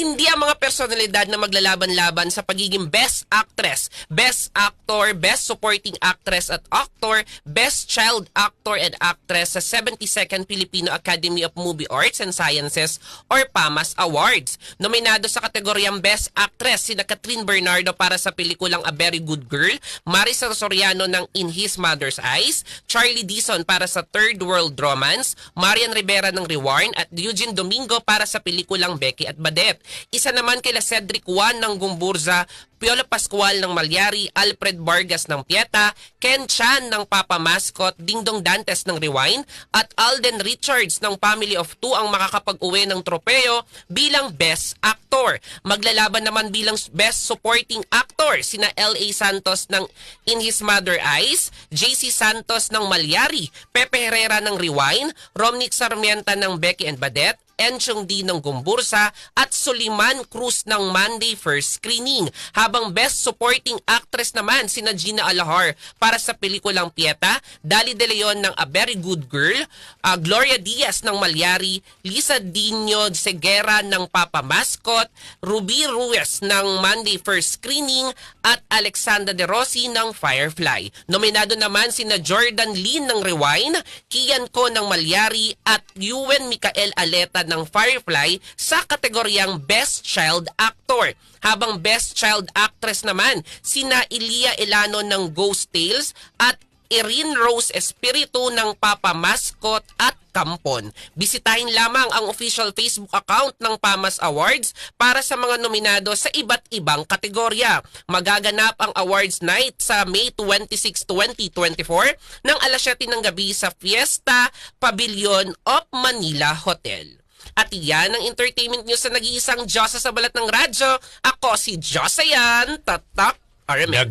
Matindi ang mga personalidad na maglalaban-laban sa pagiging Best Actress, Best Actor, Best Supporting Actress at Actor, Best Child Actor and Actress sa 72nd Filipino Academy of Movie Arts and Sciences or PAMAS Awards. Nominado sa kategoryang Best Actress sina Catherine Bernardo para sa pelikulang A Very Good Girl, Maricel Soriano ng In His Mother's Eyes, Charlie Dizon para sa Third World Romance, Marian Rivera ng Rewarn at Eugene Domingo para sa pelikulang Becky at Badet. Isa naman kila Cedric Juan ng Gumburza, Piolo Pascual ng Malyari, Alfred Vargas ng Pieta, Ken Chan ng Papa Mascot, Dingdong Dantes ng Rewind, at Alden Richards ng Family of Two ang makakapag-uwi ng tropeo bilang Best Actor. Maglalaban naman bilang Best Supporting Actor sina L.A. Santos ng In His Mother Eyes, JC Santos ng Malyari, Pepe Herrera ng Rewind, Romnick Sarmienta ng Becky and Badet, Enchong D ng Gumbursa at Suliman Cruz ng Monday First Screening. Habang Best Supporting Actress naman sina Gina Alahar para sa pelikulang Pieta, Dali De Leon ng A Very Good Girl, ah, Gloria Diaz ng Malyari, Lisa Dino Segera ng Papa Mascot, Ruby Ruiz ng Monday First Screening at Alexandra De Rossi ng Firefly. Nominado naman sina Jordan Lin ng Rewind, Kian Ko ng Malyari at Yuen Mikael Aleta ng Firefly sa kategoryang Best Child Actor. Habang Best Child Actress naman, sina Ilia Elano ng Ghost Tales at Erin Rose Espiritu ng Papa Mascot at Kampon. Bisitahin lamang ang official Facebook account ng PAMAS Awards para sa mga nominado sa iba't ibang kategorya. Magaganap ang awards night sa May 26, 2024 ng alas 7 ng gabi sa Fiesta Pavilion of Manila Hotel. At yan ang entertainment news sa nag-iisang Diyosa sa balat ng radyo. Ako si Diyosa yan, Tatak Aramet.